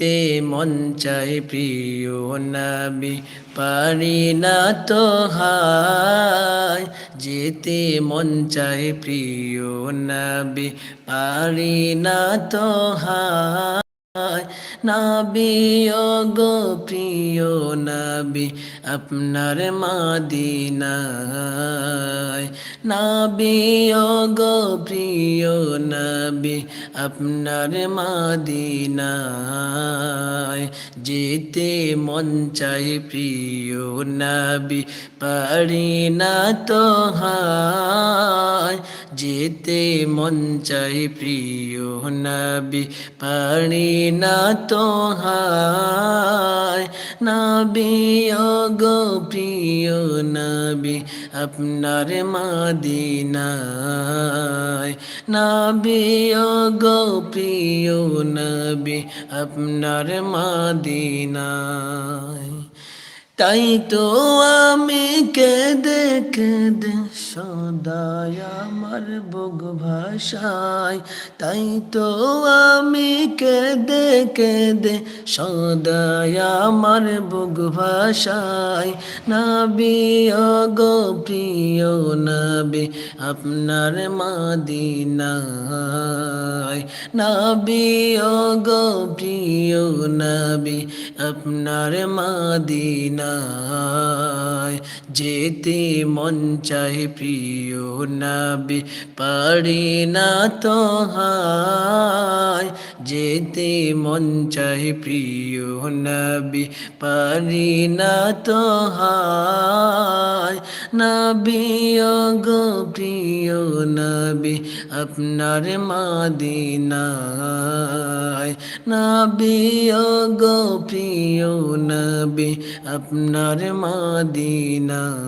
তে মন চাই প্রিয় নবী পারি না তো হায়। যেতে মন চাই প্রিয় নবী পারি না তো হায়। নবী গো প্রিয় নবী, আপনার মাদিনায়। নবী গো প্রিয় নবী, আপনার মাদিনায়। যেতে মন চাই প্রিয় নাবি, পারি না তো হায়। যেতে মন চাই প্রিয় নবী পারি না তো হায় প্রিয় নবী আপনার মাদিনায় নবী গো প্রিয় নবী আপনার মাদিনায় তাই তো আমি কেঁদে কেঁদে সদায় আমার বুক ভাষায়। তাই তো আমি কেঁদে কেঁদে সদায় আমার বুক ভাষায়। নাবি গো প্রিয় নাবি, আপনার মাদিনায়। নাবি গো প্রিয় নাবি, আপনার মাদিনায় যেতে মন চাই প্রিয় নাবি, পারি না তো যেতে মন চাই প্রিয় নাবি, পারি না তো নাবি গো প্রিয় নাবি, আপনার মাদিনায় নাবি গো প্রিয় নবী আপনার মাদিনায়